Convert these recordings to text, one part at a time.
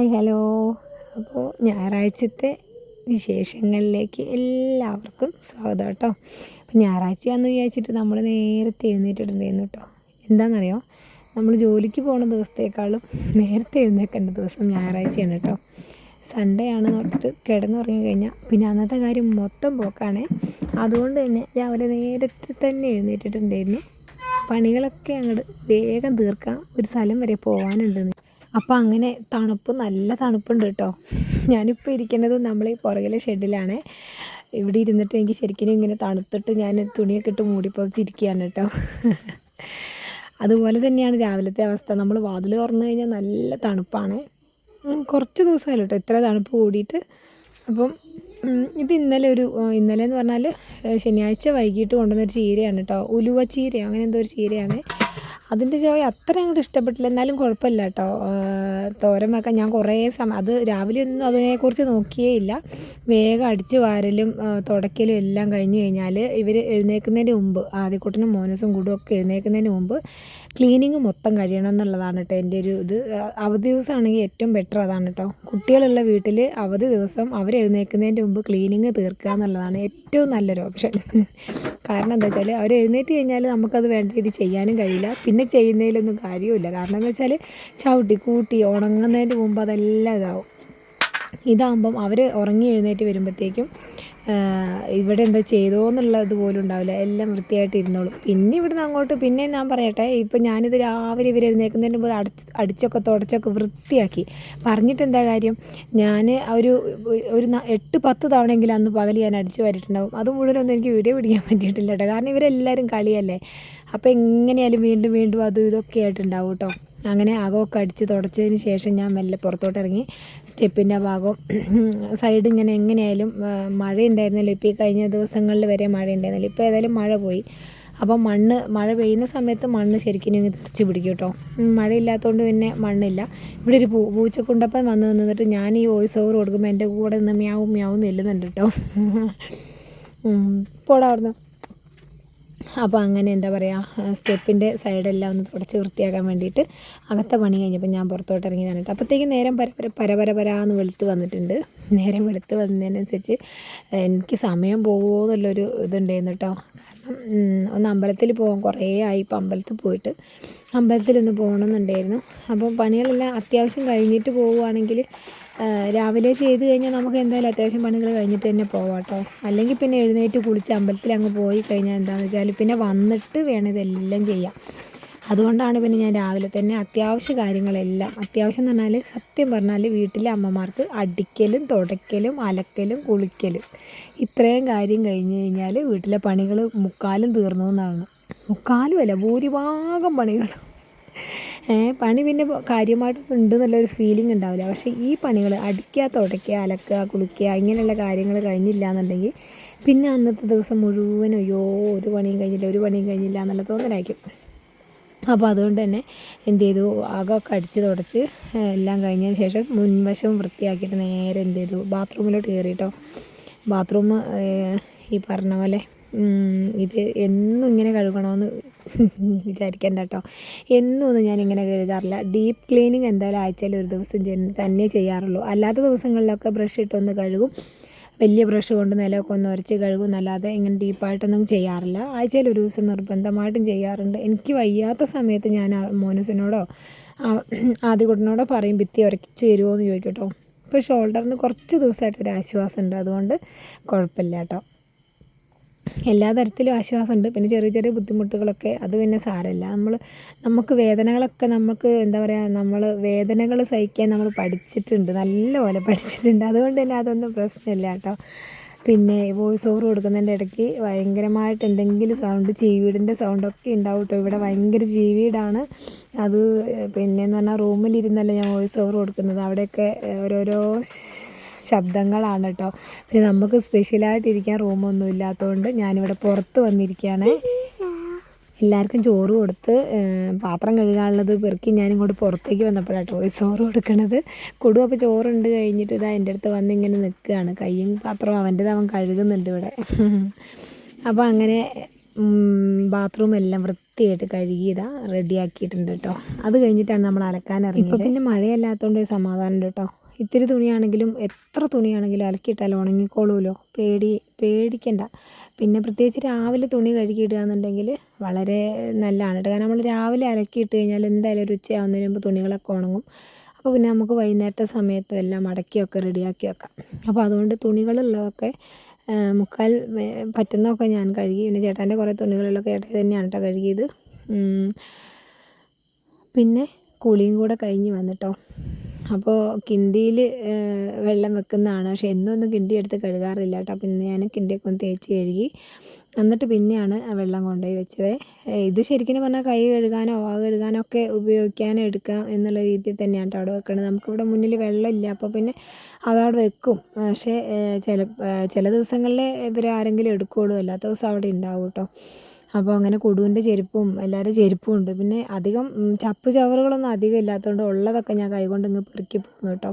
Hi hello. അപ്പോൾ ഞായറാഴ്ചത്തെ വിശേഷങ്ങളിലേക്ക് എല്ലാവർക്കും സ്വാഗതം കേട്ടോ. അപ്പോൾ ഞായറാഴ്ചയാണെന്ന് വിചാരിച്ചിട്ട് നമ്മൾ നേരത്തെ എഴുന്നേറ്റിട്ടുണ്ടായിരുന്നു കേട്ടോ. എന്താണെന്നറിയോ? നമ്മൾ ജോലിക്ക് പോകുന്ന ദിവസത്തേക്കാളും നേരത്തെ എഴുന്നേൽക്കേണ്ട ദിവസം ഞായറാഴ്ചയാണ് കേട്ടോ. സൺഡേ ആണ് ഓർത്തിട്ട് കിടന്നുറങ്ങി കഴിഞ്ഞാൽ പിന്നെ അന്നത്തെ കാര്യം മൊത്തം പോക്കാണേ. അതുകൊണ്ട് തന്നെ രാവിലെ നേരത്തെ തന്നെ എഴുന്നേറ്റിട്ടുണ്ടായിരുന്നു. പണികളൊക്കെ അങ്ങോട്ട് വേഗം തീർക്കാം ഒരു സ്ഥലം വരെ പോകാനുണ്ടെന്ന് അപ്പോൾ അങ്ങനെ തണുപ്പ് നല്ല തണുപ്പുണ്ട് കേട്ടോ ഞാനിപ്പോൾ ഇരിക്കുന്നത് നമ്മൾ ഈ പുറകിലെ ഷെഡിലാണ്. ഇവിടെ ഇരുന്നിട്ട് എനിക്ക് ശരിക്കും ഇങ്ങനെ തണുത്തിട്ട് ഞാൻ തുണിയൊക്കെ ഇട്ട് മൂടിപ്പൊതിച്ചിരിക്കുകയാണ് കേട്ടോ അതുപോലെ തന്നെയാണ് രാവിലത്തെ അവസ്ഥ. നമ്മൾ വാതിൽ തുറന്നു കഴിഞ്ഞാൽ നല്ല തണുപ്പാണ്. കുറച്ച് ദിവസമായല്ലോ കേട്ടോ ഇത്ര തണുപ്പ് കൂടിയിട്ട്. അപ്പം ഇത് ഇന്നലെ ഒരു ഇന്നലെ എന്ന് പറഞ്ഞാൽ ശനിയാഴ്ച വൈകിട്ട് കൊണ്ടുവന്നൊരു ചീരയാണ് കേട്ടോ ഉലുവ ചീര അങ്ങനെ എന്തോ ഒരു ചീരയാണ്. അതിന്റെ ചോയ അത്ര അങ്ങോട്ട് ഇഷ്ടപ്പെട്ടില്ല. എന്നാലും കുഴപ്പമില്ല കേട്ടോ തോരൻ വെക്കാൻ ഞാൻ കുറേ സമയം അത് രാവിലെ ഒന്നും അതിനെക്കുറിച്ച് നോക്കിയേ ഇല്ല. വേഗം അടിച്ചു വാരലും തുടക്കലും എല്ലാം കഴിഞ്ഞ് കഴിഞ്ഞാൽ ഇവർ എഴുന്നേൽക്കുന്നതിന് മുമ്പ് ആദ്യക്കൂട്ടനും മോനസും കൂടും ഒക്കെ എഴുന്നേൽക്കുന്നതിന് മുമ്പ് ക്ലീനിങ് മൊത്തം കഴിയണം എന്നുള്ളതാണ് കേട്ടോ എന്റെ ഒരു ഇത്. അവധി ദിവസമാണെങ്കിൽ ഏറ്റവും ബെറ്റർ അതാണ് കേട്ടോ കുട്ടികളുള്ള വീട്ടിൽ അവധി ദിവസം അവർ എഴുന്നേൽക്കുന്നതിന്റെ മുമ്പ് ക്ലീനിങ് തീർക്കുക എന്നുള്ളതാണ് ഏറ്റവും നല്ലൊരു ഓപ്ഷൻ. കാരണം എന്താ വെച്ചാൽ അവർ എഴുന്നേറ്റ് കഴിഞ്ഞാൽ നമുക്കത് വേണ്ട രീതി ചെയ്യാനും കഴിയില്ല. പിന്നെ ചെയ്യുന്നതിലൊന്നും കാര്യമില്ല കാരണം എന്താ വെച്ചാൽ ചവിട്ടി കൂട്ടി ഉണങ്ങുന്നതിന്റെ മുമ്പ് അതെല്ലാം ഇതാവും. ഇതാകുമ്പം അവർ ഉറങ്ങി എഴുന്നേറ്റ് വരുമ്പോഴത്തേക്കും ഇവിടെ എന്താ ചെയ്തോ എന്നുള്ളത് പോലും ഉണ്ടാവില്ല. എല്ലാം വൃത്തിയായിട്ട് ഇരുന്നോളും. പിന്നെ ഇവിടുന്ന് അങ്ങോട്ട് പിന്നെ ഞാൻ പറയട്ടെ ഇപ്പം ഞാനിത് രാവിലെ ഇവർ എഴുന്നേൽക്കുന്നതിന് മുമ്പ് അടിച്ച് അടിച്ചൊക്കെ തുടച്ചൊക്കെ വൃത്തിയാക്കി. പറഞ്ഞിട്ട് എന്താ കാര്യം? ഞാൻ ഒരു ഒരു എട്ട് പത്ത് തവണയെങ്കിലും അന്ന് പകൽ ഞാൻ അടിച്ചു വരിട്ടുണ്ടാവും അത് മുഴുവനൊന്നും എനിക്ക് വീഡിയോ പിടിക്കാൻ പറ്റിയിട്ടില്ല കേട്ടോ കാരണം ഇവരെല്ലാവരും കളിയല്ലേ. അപ്പോൾ എങ്ങനെയാലും വീണ്ടും വീണ്ടും അതും ഇതൊക്കെ ആയിട്ടുണ്ടാവും കേട്ടോ അങ്ങനെ അകമൊക്കെ അടിച്ച് തുടച്ചതിന് ശേഷം ഞാൻ മെല്ലെ പുറത്തോട്ട് ഇറങ്ങി സ്റ്റെപ്പിന്റെ ഭാഗം സൈഡ് ഇങ്ങനെ എങ്ങനെയായാലും മഴ ഉണ്ടായിരുന്നല്ലോ ഇപ്പോൾ ഈ കഴിഞ്ഞ ദിവസങ്ങളിൽ വരെ മഴ ഉണ്ടായിരുന്നല്ലോ ഇപ്പോൾ ഏതായാലും മഴ പോയി. അപ്പം മണ്ണ് മഴ പെയ്യുന്ന സമയത്ത് മണ്ണ് ശരിക്കും ഇങ്ങനെ തിരിച്ചു പിടിക്കും കേട്ടോ. മഴയില്ലാത്തതുകൊണ്ട് പിന്നെ മണ്ണില്ല. ഇവിടെ ഒരു പൂ പൂച്ചക്കുണ്ടപ്പൻ വന്ന് നിന്നിട്ട് ഞാൻ ഈ വോയിസ് ഓവർ കൊടുക്കുമ്പോൾ എന്റെ കൂടെ നിന്ന് മ്യാവും മ്യാവും നെല്ലുന്നുണ്ട് കേട്ടോ. പോടാ അവിടുന്ന്. അപ്പോൾ അങ്ങനെ എന്താ പറയുക സ്റ്റെപ്പിന്റെ സൈഡെല്ലാം ഒന്ന് തുടച്ച് വൃത്തിയാക്കാൻ വേണ്ടിയിട്ട് അകത്തെ പണി കഴിഞ്ഞപ്പോൾ ഞാൻ പുറത്തോട്ട് ഇറങ്ങി തന്നിട്ട് അപ്പോഴത്തേക്കും നേരം പര പര പര പര പരാന്ന് വെളുത്ത് വന്നിട്ടുണ്ട്. നേരം വെളുത്ത് വന്നതിനനുസരിച്ച് എനിക്ക് സമയം പോകുമോ എന്നുള്ളൊരു ഇതുണ്ടായിരുന്നു കേട്ടോ ഒന്ന് അമ്പലത്തിൽ പോകാൻ കുറേ ആയി ഇപ്പോൾ അമ്പലത്തിൽ പോയിട്ട് അമ്പലത്തിലൊന്ന് പോകണമെന്നുണ്ടായിരുന്നു അപ്പോൾ പണികളെല്ലാം അത്യാവശ്യം കഴിഞ്ഞിട്ട് പോവുകയാണെങ്കിൽ രാവിലെ ചെയ്ത് കഴിഞ്ഞാൽ നമുക്ക് എന്തായാലും അത്യാവശ്യം പണികൾ കഴിഞ്ഞിട്ട് തന്നെ പോവാട്ടോ അല്ലെങ്കിൽ പിന്നെ എഴുന്നേറ്റ് കുളിച്ച് അമ്പലത്തിൽ അങ്ങ് പോയി കഴിഞ്ഞാൽ എന്താണെന്ന് വെച്ചാൽ പിന്നെ വന്നിട്ട് വേണം ഇതെല്ലാം ചെയ്യാം. അതുകൊണ്ടാണ് പിന്നെ ഞാൻ രാവിലെ തന്നെ അത്യാവശ്യ കാര്യങ്ങളെല്ലാം അത്യാവശ്യം എന്ന് പറഞ്ഞാൽ സത്യം പറഞ്ഞാൽ വീട്ടിലെ അമ്മമാർക്ക് അടിക്കലും തുടയ്ക്കലും അലക്കലും കുളിക്കലും ഇത്രയും കാര്യം കഴിഞ്ഞ് കഴിഞ്ഞാൽ വീട്ടിലെ പണികൾ മുക്കാലും തീർന്നു എന്നാണ്. മുക്കാലും അല്ല ഭൂരിഭാഗം പണികളും. പണി പിന്നെ കാര്യമായിട്ട് ഉണ്ട് എന്നുള്ളൊരു ഫീലിംഗ് ഉണ്ടാവില്ല. പക്ഷേ ഈ പണികൾ അടിക്കുക തുടയ്ക്കുക അലക്കുക കുളിക്കുക ഇങ്ങനെയുള്ള കാര്യങ്ങൾ കഴിഞ്ഞില്ല എന്നുണ്ടെങ്കിൽ പിന്നെ അന്നത്തെ ദിവസം മുഴുവൻ അയ്യോ ഒരു പണിയും കഴിഞ്ഞില്ല ഒരു പണിയും കഴിഞ്ഞില്ല എന്നുള്ള തോന്നലായിരിക്കും. അപ്പോൾ അതുകൊണ്ട് തന്നെ എന്ത് ചെയ്തു? അകമൊക്കെ അടിച്ച് തുടച്ച് എല്ലാം കഴിഞ്ഞതിന് ശേഷം മുൻവശം വൃത്തിയാക്കിയിട്ട് നേരെ എന്ത് ചെയ്തു? ബാത്റൂമിലോട്ട് കയറിയിട്ടോ ബാത്റൂം ഈ പറഞ്ഞ പോലെ ഇത് എന്നും ഇങ്ങനെ കഴുകണമെന്ന് വിചാരിക്കണ്ട കേട്ടോ എന്നും ഒന്നും ഞാനിങ്ങനെ കഴുകാറില്ല. ഡീപ്പ് ക്ലീനിങ് എന്തായാലും ആഴ്ചയിൽ ഒരു ദിവസം തന്നെ ചെയ്യാറുള്ളൂ. അല്ലാത്ത ദിവസങ്ങളിലൊക്കെ ബ്രഷ് ഇട്ടൊന്ന് കഴുകും. വലിയ ബ്രഷ് കൊണ്ട് നിലമൊക്കെ ഒന്ന് ഉരച്ച് കഴുകും. അല്ലാതെ ഇങ്ങനെ ഡീപ്പായിട്ടൊന്നും ചെയ്യാറില്ല. ആഴ്ചയിൽ ഒരു ദിവസം നിർബന്ധമായിട്ടും ചെയ്യാറുണ്ട്. എനിക്ക് വയ്യാത്ത സമയത്ത് ഞാൻ മോനുസിനോടോ ആദ്യകുട്ടനോടോ പറയും ഭിത്തി ഉരച്ച് തരുമോ എന്ന് ചോദിക്കട്ടോ കേട്ടോ ഇപ്പോൾ ഷോൾഡറിന് കുറച്ച് ദിവസമായിട്ട് ഒരു ആശ്വാസമുണ്ട്. അതുകൊണ്ട് കുഴപ്പമില്ല കേട്ടോ എല്ലാ തരത്തിലും ആശ്വാസമുണ്ട്. പിന്നെ ചെറിയ ചെറിയ ബുദ്ധിമുട്ടുകളൊക്കെ അത് പിന്നെ സാരമില്ല. നമ്മൾ നമുക്ക് വേദനകളൊക്കെ നമുക്ക് എന്താ പറയുക നമ്മൾ വേദനകൾ സഹിക്കാൻ നമ്മൾ പഠിച്ചിട്ടുണ്ട്. നല്ലപോലെ പഠിച്ചിട്ടുണ്ട്. അതുകൊണ്ട് തന്നെ അതൊന്നും പ്രശ്നമില്ല കേട്ടോ. പിന്നെ വോയിസ് ഓവർ കൊടുക്കുന്നതിന്റെ ഇടയ്ക്ക് ഭയങ്കരമായിട്ട് എന്തെങ്കിലും സൗണ്ട് ചീവീടിന്റെ സൗണ്ടൊക്കെ ഉണ്ടാവും കേട്ടോ. ഇവിടെ ഭയങ്കര ചീവീടാണ് അത് പിന്നെയെന്ന് പറഞ്ഞാൽ റൂമിലിരുന്നല്ല ഞാൻ വോയിസ് ഓവർ കൊടുക്കുന്നത്. അവിടെയൊക്കെ ഓരോരോ ശബ്ദങ്ങളാണ് കേട്ടോ. പിന്നെ നമുക്ക് സ്പെഷ്യലായിട്ട് ഇരിക്കാൻ റൂമൊന്നും ഇല്ലാത്തതുകൊണ്ട് ഞാനിവിടെ പുറത്ത് വന്നിരിക്കുകയാണ്. എല്ലാവർക്കും ചോറ് കൊടുത്ത് പാത്രം കഴുകാനുള്ളത് പെറുക്കി ഞാനിങ്ങോട്ട് പുറത്തേക്ക് വന്നപ്പോഴാണ് കേട്ടോ ചോറ് കൊടുക്കണത്. കൊടു അപ്പോൾ ചോറുണ്ട് കഴിഞ്ഞിട്ട് ഇതാ എന്റെ അടുത്ത് വന്ന് ഇങ്ങനെ നിൽക്കുകയാണ്. കയ്യും പാത്രവും അവന്റെത് അവൻ കഴുകുന്നുണ്ട് ഇവിടെ. അപ്പോൾ അങ്ങനെ ബാത്റൂം എല്ലാം വൃത്തിയായിട്ട് കഴുകിയതാ റെഡിയാക്കിയിട്ടുണ്ട് കേട്ടോ. അത് കഴിഞ്ഞിട്ടാണ് നമ്മൾ അലക്കാൻ ഇറങ്ങിയത്. പിന്നെ മഴയല്ലാത്തതുകൊണ്ട് സമാധാനമുണ്ട് കേട്ടോ. ഇത്തിരി തുണിയാണെങ്കിലും എത്ര തുണിയാണെങ്കിലും അലക്കിയിട്ടാലും ഉണങ്ങിക്കോളൂല്ലോ പേടി പേടിക്കണ്ട. പിന്നെ പ്രത്യേകിച്ച് രാവിലെ തുണി കഴുകിയിടുക എന്നുണ്ടെങ്കിൽ വളരെ നല്ലതാണ് കേട്ടോ. കാരണം നമ്മൾ രാവിലെ അലക്കിയിട്ട് കഴിഞ്ഞാൽ എന്തായാലും ഒരു ഉച്ചയാവുന്നതിന് മുമ്പ് തുണികളൊക്കെ ഉണങ്ങും. അപ്പോൾ പിന്നെ നമുക്ക് വൈകുന്നേരത്തെ സമയത്ത് എല്ലാം മടക്കിയൊക്കെ റെഡിയാക്കി വെക്കാം. അപ്പോൾ അതുകൊണ്ട് തുണികളുള്ളതൊക്കെ മുക്കാൽ പറ്റുന്നതൊക്കെ ഞാൻ കഴുകി. പിന്നെ ചേട്ടന്റെ കുറേ തുണികളിലൊക്കെ ചേട്ടൻ തന്നെയാണ് കേട്ടോ കഴുകിയത്. പിന്നെ കുളിയും കൂടെ കഴിഞ്ഞ് വന്നിട്ടോ. അപ്പോൾ കിണ്ടിയിൽ വെള്ളം വെക്കുന്നതാണ്. പക്ഷേ എന്നൊന്നും കിണ്ടി എടുത്ത് കഴുകാറില്ല കേട്ടോ. പിന്നെ ഞാൻ കിണ്ടിയൊക്കെ ഒന്ന് തേച്ച് കഴുകി എന്നിട്ട് പിന്നെയാണ് വെള്ളം കൊണ്ടുപോയി വെച്ചത്. ഇത് ശരിക്കും പറഞ്ഞാൽ കൈ കഴുകാനോ വാ കഴുകാനോ ഒക്കെ ഉപയോഗിക്കാനോ എടുക്കാം എന്നുള്ള രീതിയിൽ തന്നെയാണ് അവിടെ വെക്കുന്നത് നമുക്കിവിടെ മുന്നിൽ വെള്ളമില്ല. അപ്പോൾ പിന്നെ അതവിടെ വെക്കും. പക്ഷേ ചില ചില ദിവസങ്ങളിൽ ഇവർ ആരെങ്കിലും എടുക്കുകയുള്ളൂ അല്ലാത്ത ദിവസം അവിടെ ഉണ്ടാവും കേട്ടോ. അപ്പോൾ അങ്ങനെ കൊടുവിന്റെ ചെരുപ്പും എല്ലാവരുടെ ചെരുപ്പും ഉണ്ട്. പിന്നെ അധികം ചപ്പ് ചവറുകളൊന്നും അധികം ഇല്ലാത്തതുകൊണ്ട് ഉള്ളതൊക്കെ ഞാൻ കൈകൊണ്ട് ഇങ്ങ് പെറുക്കി പോകുന്നു കേട്ടോ.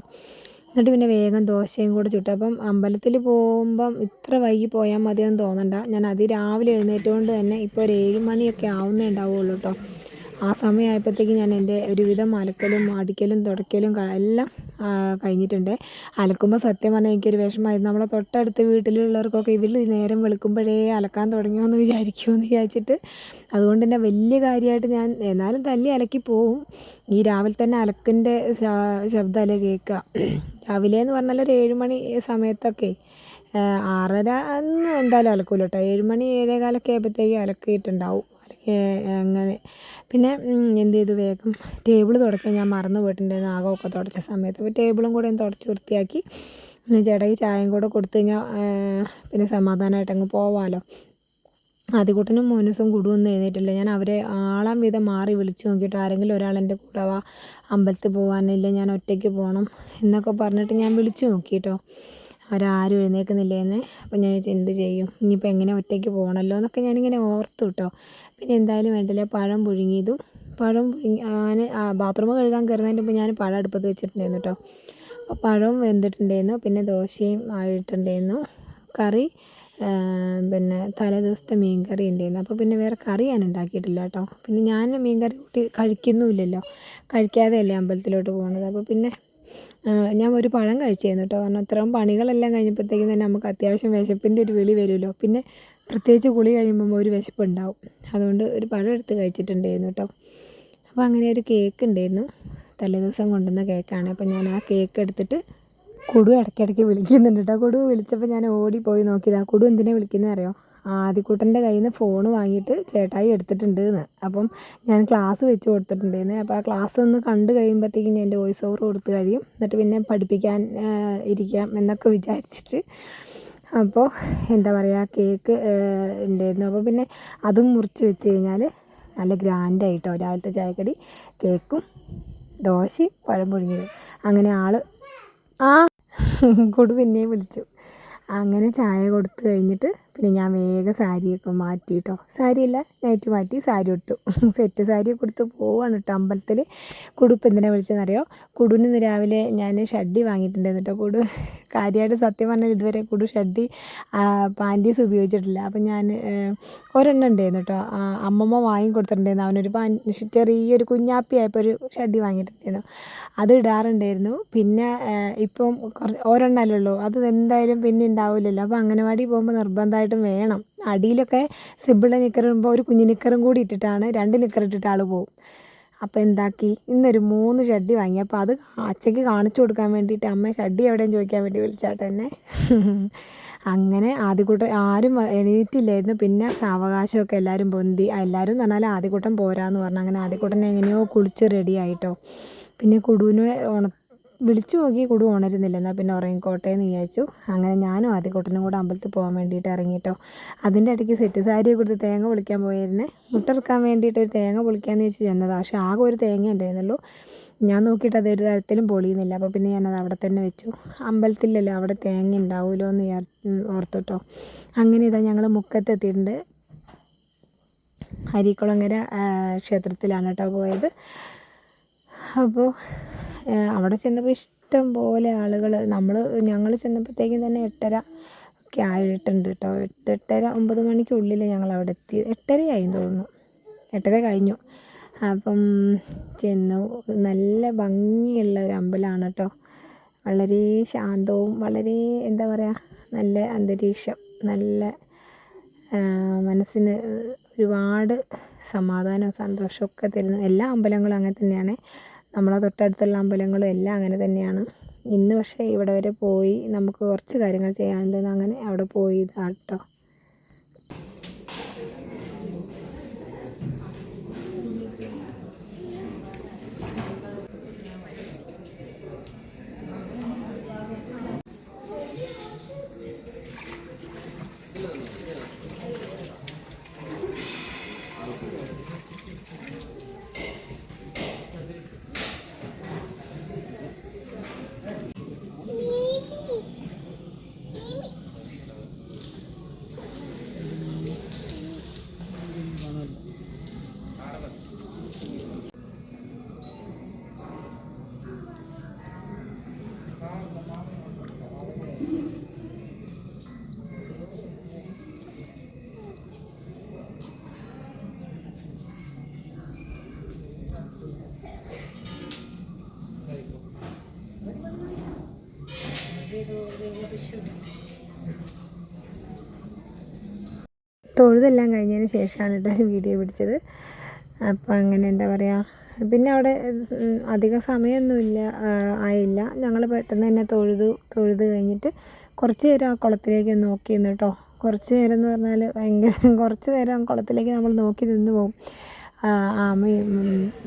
എന്നിട്ട് പിന്നെ വേഗം ദോശയും കൂടെ ചുട്ടു. അപ്പം അമ്പലത്തിൽ പോകുമ്പം ഇത്ര വൈകി പോയാൽ മതിയെന്ന് തോന്നണ്ട. ഞാൻ അതിരാവിലെ എഴുന്നേറ്റുകൊണ്ട് തന്നെ ഇപ്പോൾ ഒരു ഏഴ് മണിയൊക്കെ ആവുന്നേ ഉണ്ടാവുള്ളൂ കേട്ടോ. ആ സമയമായപ്പോഴത്തേക്ക് ഞാൻ എന്റെ ഒരുവിധം അലക്കലും അടിക്കലും തുടയ്ക്കലും എല്ലാം കഴിഞ്ഞിട്ടുണ്ട്. അലക്കുമ്പോൾ സത്യം പറഞ്ഞാൽ എനിക്കൊരു വിഷമമായിരുന്നു. നമ്മളെ തൊട്ടടുത്ത് വീട്ടിലുള്ളവർക്കൊക്കെ ഇവർ നേരം വെളുക്കുമ്പോഴേ അലക്കാൻ തുടങ്ങിയോ എന്ന് വിചാരിക്കുമെന്ന് വിചാരിച്ചിട്ട് അതുകൊണ്ട് തന്നെ വലിയ കാര്യമായിട്ട് ഞാൻ എന്നാലും തല്ലി അലക്കി പോവും. ഈ രാവിലെ തന്നെ അലക്കിന്റെ ശബ്ദമല്ലേ കേൾക്കുക രാവിലെ എന്ന് പറഞ്ഞാൽ ഒരു ഏഴ് മണി സമയത്തൊക്കെ ആറര ഒന്നും എന്തായാലും അലക്കൂല കേട്ടോ. ഏഴുമണി ഏഴേകാലൊക്കെ ആയപ്പോഴത്തേക്കും അലക്കിയിട്ടുണ്ടാവും. അങ്ങനെ. പിന്നെ എന്ത് ചെയ്തു വേഗം ടേബിൾ തുടക്കാൻ ഞാൻ മറന്നു പോയിട്ടുണ്ടായിരുന്നു ആകമൊക്കെ തുടച്ച സമയത്ത്. അപ്പോൾ ടേബിളും കൂടെ ഒന്ന് തുടച്ച് വൃത്തിയാക്കി പിന്നെ ചേട്ടായി ചായയും കൂടെ കൊടുത്തു കഴിഞ്ഞാൽ പിന്നെ സമാധാനമായിട്ട് അങ്ങ് പോവാമല്ലോ ആദ്യകൂട്ടനും മോനസും കുടുവൊന്നും എഴുന്നേറ്റില്ല. ഞാൻ അവരെ ആളാം വിധം മാറി വിളിച്ചു നോക്കിയിട്ട് ആരെങ്കിലും ഒരാൾ എന്റെ കൂടെ വാ അമ്പലത്തിൽ പോകാനില്ല ഞാൻ ഒറ്റയ്ക്ക് പോകണം എന്നൊക്കെ പറഞ്ഞിട്ട് ഞാൻ വിളിച്ചു നോക്കിയിട്ടോ അവരാരും അവരാരും എഴുന്നേൽക്കുന്നില്ലേന്ന്. അപ്പോൾ ഞാൻ എന്ത് ചെയ്യും? ഇനിയിപ്പോൾ എങ്ങനെ ഒറ്റയ്ക്ക് പോകണമല്ലോ എന്നൊക്കെ ഞാനിങ്ങനെ ഓർത്തു കേട്ടോ പിന്നെ എന്തായാലും വേണ്ടില്ല? പഴം പുഴുങ്ങിയതും. പഴം പുഴുങ്ങി ഞാൻ ബാത്റൂം കഴുകാൻ കയറുന്നതിന്റെ മുമ്പ് ഞാൻ പഴം അടുപ്പത്ത് വെച്ചിട്ടുണ്ടായിരുന്നു കേട്ടോ അപ്പോൾ പഴവും വെന്തിട്ടുണ്ടായിരുന്നു. പിന്നെ ദോശയും ആയിട്ടുണ്ടായിരുന്നു. കറി പിന്നെ തലേ ദിവസത്തെ മീൻ കറി ഉണ്ടായിരുന്നു. അപ്പോൾ പിന്നെ വേറെ കറി ഞാൻ ഉണ്ടാക്കിയിട്ടില്ല കേട്ടോ പിന്നെ ഞാൻ മീൻ കറി കൂട്ടി കഴിക്കുന്നുമില്ലല്ലോ. കഴിക്കാതെയല്ലേ അമ്പലത്തിലോട്ട് പോകുന്നത് അപ്പോൾ പിന്നെ ഞാൻ ഒരു പഴം കഴിച്ചായിരുന്നു കേട്ടോ കാരണം അത്രയും പണികളെല്ലാം കഴിഞ്ഞപ്പോഴത്തേക്കും തന്നെ നമുക്ക് അത്യാവശ്യം വിശപ്പിന്റെ ഒരു വിളി വരുമല്ലോ. പിന്നെ പ്രത്യേകിച്ച് കുളി കഴിയുമ്പോൾ ഒരു വിശപ്പുണ്ടാവും. അതുകൊണ്ട് ഒരു പഴം എടുത്ത് കഴിച്ചിട്ടുണ്ടായിരുന്നു കേട്ടോ അപ്പോൾ അങ്ങനെ ഒരു കേക്ക് ഉണ്ടായിരുന്നു. തലേദിവസം കൊണ്ടുവന്ന കേക്കാണ് അപ്പോൾ ഞാൻ ആ കേക്ക് എടുത്തിട്ട് കുടു ഇടയ്ക്കിടയ്ക്ക് വിളിക്കുന്നുണ്ട് കേട്ടോ കുടു വിളിച്ചപ്പോൾ ഞാൻ ഓടിപ്പോയി ആ കുടു എന്തിനാണ് വിളിക്കുന്നത് അറിയോ? ആദ്യക്കൂട്ടന്റെ കയ്യിൽ നിന്ന് ഫോൺ വാങ്ങിയിട്ട് ചേട്ടായി എടുത്തിട്ടുണ്ട് എന്ന് അപ്പം ഞാൻ ക്ലാസ് വെച്ച് കൊടുത്തിട്ടുണ്ടായിരുന്നു. അപ്പോൾ ആ ക്ലാസ് ഒന്ന് കണ്ടു കഴിയുമ്പോഴത്തേക്കും ഞാൻ എന്റെ വോയിസ് ഓവർ കൊടുത്ത് കഴിയും. എന്നിട്ട് പിന്നെ പഠിപ്പിക്കാൻ ഇരിക്കാം എന്നൊക്കെ വിചാരിച്ചിട്ട് അപ്പോൾ എന്താ പറയുക കേക്ക് ഉണ്ടായിരുന്നു അപ്പോൾ പിന്നെ അതും മുറിച്ച് വെച്ച് കഴിഞ്ഞാൽ നല്ല ഗ്രാൻഡായിട്ടോ രാവിലത്തെ ചായക്കടി കേക്കും ദോശയും പഴം പൊഴിഞ്ഞതും അങ്ങനെ ആൾ ആ കൊടു പിന്നെയും വിളിച്ചു. അങ്ങനെ ചായ കൊടുത്തു കഴിഞ്ഞിട്ട് പിന്നെ ഞാൻ വേഗം സാരിയൊക്കെ കേട്ടോ സാരിയല്ല നൈറ്റ് മാറ്റി സാരി ഇട്ടു. സെറ്റ് സാരി കൊടുത്ത് പോവാണ് കേട്ടോ അമ്പലത്തിൽ കുടുപ്പ് എന്തിനാണ് വിളിച്ചതെന്നറിയോ കുടുന്ന് രാവിലെ ഞാൻ ഷഡ്ഡി വാങ്ങിയിട്ടുണ്ടായിരുന്നു കേട്ടോ കുടു. കാര്യമായിട്ട് സത്യം പറഞ്ഞാൽ ഇതുവരെ കുടു ഷഡ്ഡി പാന്റീസ് ഉപയോഗിച്ചിട്ടില്ല. അപ്പം ഞാൻ ഒരെണ്ണം ഉണ്ടായിരുന്നു കേട്ടോ. അമ്മമ്മ വാങ്ങി കൊടുത്തിട്ടുണ്ടായിരുന്നു അവനൊരു പാൻ ചെറിയൊരു കുഞ്ഞാപ്പി ആയപ്പോൾ ഒരു ഷഡ്ഡി വാങ്ങിയിട്ടുണ്ടായിരുന്നു. അത് ഇടാറുണ്ടായിരുന്നു. പിന്നെ ഇപ്പം കുറച്ച് ഒരെണ്ണമല്ലേ ഉള്ളൂ അത് എന്തായാലും പിന്നെ ഉണ്ടാവില്ലല്ലോ. അപ്പോൾ അംഗനവാടി പോകുമ്പോൾ നിർബന്ധമായിട്ടും വേണം. അടിയിലൊക്കെ സിബിള നിക്കർ ഒരു കുഞ്ഞു നിക്കറും കൂടി ഇട്ടിട്ടാണ് രണ്ട് നിക്കർ ഇട്ടിട്ട് ആൾ പോകും അപ്പോൾ എന്താക്കി? ഇന്നൊരു മൂന്ന് ഷഡ്ഡി വാങ്ങി. അപ്പോൾ അത് അച്ഛയ്ക്ക് കാണിച്ചു കൊടുക്കാൻ വേണ്ടിയിട്ട് അമ്മ ഷഡ്ഡി എവിടെയും ചോദിക്കാൻ വേണ്ടി വിളിച്ചാട്ട് തന്നെ അങ്ങനെ ആദ്യക്കൂട്ടം ആരും എണീറ്റില്ലായിരുന്നു. പിന്നെ സാവകാശമൊക്കെ എല്ലാവരും പൊന്തി. എല്ലാവരും എന്ന് പറഞ്ഞാൽ ആദ്യക്കൂട്ടം പോരാന്ന് പറഞ്ഞു. അങ്ങനെ ആദ്യക്കൂട്ടം എങ്ങനെയോ കുളിച്ച് റെഡി ആയിട്ടോ. പിന്നെ കുടുവിനെ ഉണ വിളിച്ചു നോക്കി കുടു ഉണരുന്നില്ല എന്നാൽ പിന്നെ ഉറങ്ങിക്കോട്ടെ എന്ന് വിചാരിച്ചു. അങ്ങനെ ഞാനും ആദ്യക്കൂട്ടനും കൂടെ അമ്പലത്തിൽ പോകാൻ വേണ്ടിയിട്ട് ഇറങ്ങിയിട്ടോ അതിന്റെ ഇടയ്ക്ക് സെറ്റ് സാരിയെ കൊടുത്ത് തേങ്ങ പൊളിക്കാൻ പോയിരുന്നേ. മുട്ടെടുക്കാൻ വേണ്ടിയിട്ട് ഒരു തേങ്ങ പൊളിക്കാമെന്ന് വെച്ച് ചെന്നതാണ് പക്ഷേ ആകെ ഒരു തേങ്ങ ഉണ്ടായിരുന്നുള്ളൂ. ഞാൻ നോക്കിയിട്ട് അതൊരു തരത്തിലും പൊളിയുന്നില്ല. അപ്പോൾ പിന്നെ ഞാനത് അവിടെ തന്നെ വെച്ചു. അമ്പലത്തിലല്ലോ അവിടെ തേങ്ങ ഉണ്ടാവുമല്ലോ എന്ന് ഓർത്തിട്ടോ. അങ്ങനെ ഇതാ ഞങ്ങൾ മുക്കത്തെത്തിയിട്ടുണ്ട് അരിക്കുളങ്ങര ക്ഷേത്രത്തിലാണ് കേട്ടോ പോയത്. അപ്പോൾ അവിടെ ചെന്നപ്പോൾ ഇഷ്ടം പോലെ ആളുകൾ നമ്മൾ ഞങ്ങൾ ചെന്നപ്പോഴത്തേക്കും തന്നെ എട്ടര ഒക്കെ ആയിട്ടുണ്ട് കേട്ടോ എട്ട് എട്ടര ഒമ്പത് മണിക്കുള്ളിൽ ഞങ്ങൾ അവിടെ എത്തി. എട്ടരയായി തോന്നുന്നു. എട്ടര കഴിഞ്ഞു. അപ്പം ചെന്നു. നല്ല ഭംഗിയുള്ള ഒരു അമ്പലമാണ് കേട്ടോ വളരെ ശാന്തവും വളരെ എന്താ പറയുക നല്ല അന്തരീക്ഷം നല്ല മനസ്സിന് ഒരുപാട് സമാധാനവും സന്തോഷമൊക്കെ തരുന്നു എല്ലാ അമ്പലങ്ങളും അങ്ങനെ തന്നെയാണ്. നമ്മളെ തൊട്ടടുത്തുള്ള അമ്പലങ്ങളും എല്ലാം അങ്ങനെ തന്നെയാണ്. ഇന്ന് പക്ഷേ ഇവിടെ വരെ പോയി നമുക്ക് കുറച്ച് കാര്യങ്ങൾ ചെയ്യാനുണ്ടെന്ന് അങ്ങനെ അവിടെ പോയി കേട്ടോ തൊഴുതെല്ലാം കഴിഞ്ഞതിന് ശേഷമാണ് കേട്ടോ വീഡിയോ പിടിച്ചത്. അപ്പോൾ അങ്ങനെ എന്താ പറയുക പിന്നെ അവിടെ അധിക സമയമൊന്നുമില്ല ആയില്ല. ഞങ്ങൾ പെട്ടെന്ന് തന്നെ തൊഴുതു തൊഴുത് കഴിഞ്ഞിട്ട് കുറച്ച് നേരം ആ കുളത്തിലേക്ക് നോക്കി നിന്ന് കേട്ടോ. കുറച്ച് നേരം എന്ന് പറഞ്ഞാൽ ഭയങ്കര കുറച്ച് നേരം ആ കുളത്തിലേക്ക് നമ്മൾ നോക്കി നിന്ന് പോകും ആമയും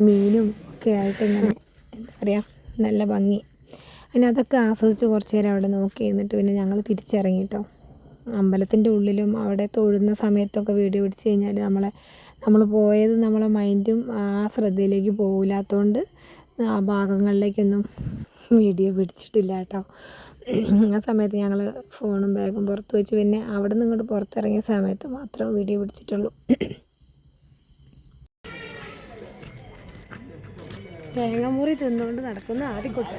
മീനും ഒക്കെ ആയിട്ട് ഇങ്ങനെ എന്താ പറയുക നല്ല ഭംഗി. അതിനകത്തൊക്കെ ആസ്വദിച്ച് കുറച്ച് നേരം അവിടെ നോക്കി നിന്നിട്ട് പിന്നെ ഞങ്ങൾ തിരിച്ചിറങ്ങി കേട്ടോ. അമ്പലത്തിന്റെ ഉള്ളിലും അവിടെ തൊഴുന്ന സമയത്തൊക്കെ വീഡിയോ പിടിച്ച് കഴിഞ്ഞാൽ നമ്മളെ നമ്മൾ പോയത് നമ്മളെ മൈൻഡും ആ ശ്രദ്ധയിലേക്ക് പോകില്ലാത്തതുകൊണ്ട് ആ ഭാഗങ്ങളിലേക്കൊന്നും വീഡിയോ പിടിച്ചിട്ടില്ല കേട്ടോ. ആ സമയത്ത് ഞങ്ങൾ ഫോണും ബാഗും പുറത്ത് വെച്ച് പിന്നെ അവിടെ നിന്ന് ഇങ്ങോട്ട് പുറത്തിറങ്ങിയ സമയത്ത് മാത്രം വീഡിയോ പിടിച്ചിട്ടുള്ളൂ. തേങ്ങാമുറി തിന്നുകൊണ്ട് നടക്കുന്ന ആദ്യം ആദ്യക്കുട്ടി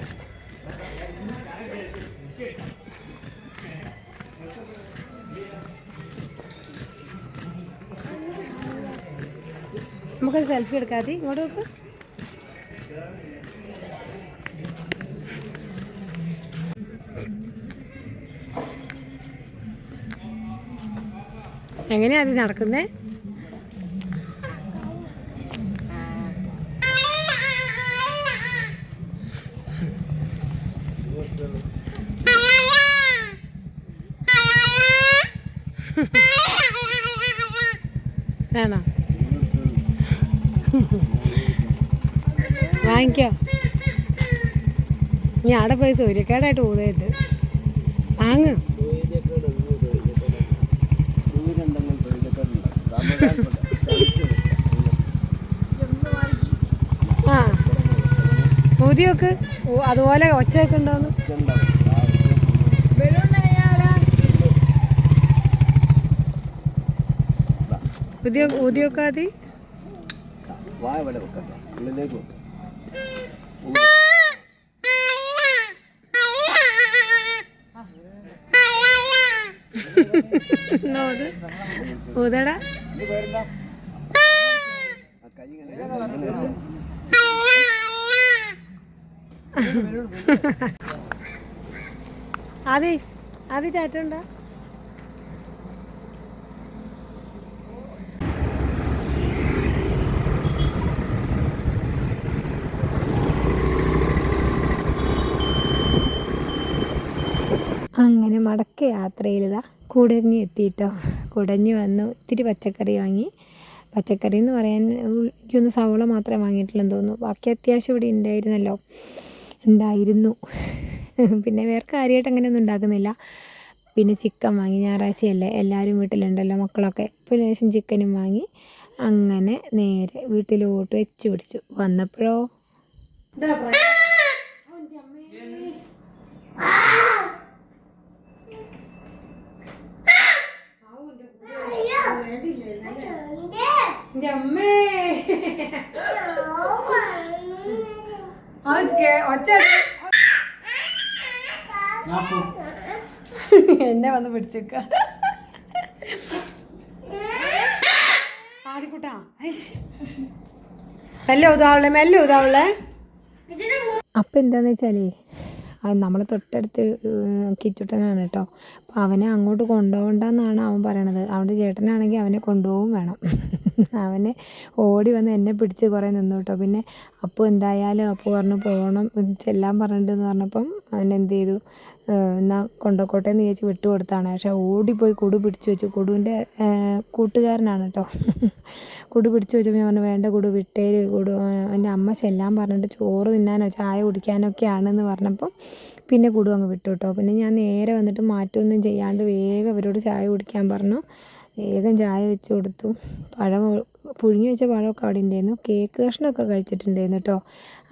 നമുക്കൊരു സെൽഫി എടുക്കാതെ ഇങ്ങോട്ട് നോക്ക്. എങ്ങനെയാ അത് നടക്കുന്നേ? വേണോ? വാങ്ങിക്കോ. നീ അവിടെ പോയി സൂര്യക്കേടായിട്ട് ഊതരുത്. വാങ്ങ്. ആ. ഊതി നോക്ക്. ഊ- അതുപോലെ ഒച്ചയൊക്കെ ഉണ്ടോന്ന് ഊതി ഊതിയൊക്കെ നോക്കാതി വായ ഇവിടെ വെക്കണ്ട ഉള്ളിലേക്ക് വെക്കാം. ഊതടാ. ആദി ആദി ചാറ്റുണ്ടോ അങ്ങനെ മടക്ക യാത്രയിലിതാ കുടഞ്ഞ് എത്തിയിട്ടോ കുടഞ്ഞ് വന്നു ഇത്തിരി പച്ചക്കറി വാങ്ങി. പച്ചക്കറി എന്ന് പറയാൻ എനിക്കൊന്ന് സവോള മാത്രമേ വാങ്ങിയിട്ടുള്ളൂ എന്ന് തോന്നുന്നു. ബാക്കി അത്യാവശ്യം ഇവിടെ ഉണ്ടായിരുന്നല്ലോ ഉണ്ടായിരുന്നു പിന്നെ വേറെ കാര്യമായിട്ട് അങ്ങനെയൊന്നും ഉണ്ടാക്കുന്നില്ല പിന്നെ ചിക്കൻ വാങ്ങി ഞായറാഴ്ചയല്ലേ എല്ലാവരും വീട്ടിലുണ്ടല്ലോ മക്കളൊക്കെ. പിന്നെ ലേശം ചിക്കനും വാങ്ങി. അങ്ങനെ നേരെ വീട്ടിലോട്ട് വെച്ച് പിടിച്ചു. വന്നപ്പോഴോ? എന്റെ അമ്മേ. എന്നെ വന്ന് പിടിച്ചേക്ക. അപ്പൊ മെല്ലെ ഉതാവുള്ളേ മെല്ലെ ഉതാവുള്ളേ അപ്പം എന്താന്ന് വെച്ചാലേ അത് നമ്മളെ തൊട്ടടുത്ത് കിച്ചുട്ടനാണ് കേട്ടോ. അപ്പൊ അവനെ അങ്ങോട്ട് കൊണ്ടുപോകണ്ടെന്നാണ് അവൻ പറയണത്. അവന്റെ ചേട്ടനാണെങ്കിൽ അവനെ കൊണ്ടുപോകും വേണം. അവനെ ഓടി വന്ന് എന്നെ പിടിച്ച് കുറേ നിന്നു കേട്ടോ പിന്നെ അപ്പോൾ എന്തായാലും അപ്പോൾ പറഞ്ഞു പോകണം ചെല്ലാൻ പറഞ്ഞിട്ടെന്ന് പറഞ്ഞപ്പം അവൻ എന്ത് ചെയ്തു? എന്നാൽ കൊണ്ടക്കോട്ടേ എന്ന് ചോദിച്ച് വിട്ടു കൊടുത്താണ്. പക്ഷേ ഓടിപ്പോയി കുടു പിടിച്ച് വെച്ചു. കുടുവിന്റെ കൂട്ടുകാരനാണ് കേട്ടോ. കുടു പിടിച്ച് വെച്ചപ്പോൾ ഞാൻ പറഞ്ഞു വേണ്ട കുടു വിട്ടേര് കുടു. എന്റെ അമ്മ ചെല്ലാൻ പറഞ്ഞിട്ട് ചോറ് തിന്നാനോ ചായ കുടിക്കാനൊക്കെ ആണെന്ന് പറഞ്ഞപ്പം പിന്നെ കുടു അങ്ങ് വിട്ടു കേട്ടോ. പിന്നെ ഞാൻ നേരെ വന്നിട്ട് മാറ്റമൊന്നും ചെയ്യാണ്ട് വേഗം അവരോട് ചായ കുടിക്കാൻ പറഞ്ഞു. വേഗം ചായ വെച്ച് കൊടുത്തു. പഴം പുഴുങ്ങി വെച്ച പഴമൊക്കെ അവിടെ ഉണ്ടായിരുന്നു. കേക്ക് കഷ്ണമൊക്കെ കഴിച്ചിട്ടുണ്ടായിരുന്നു കേട്ടോ.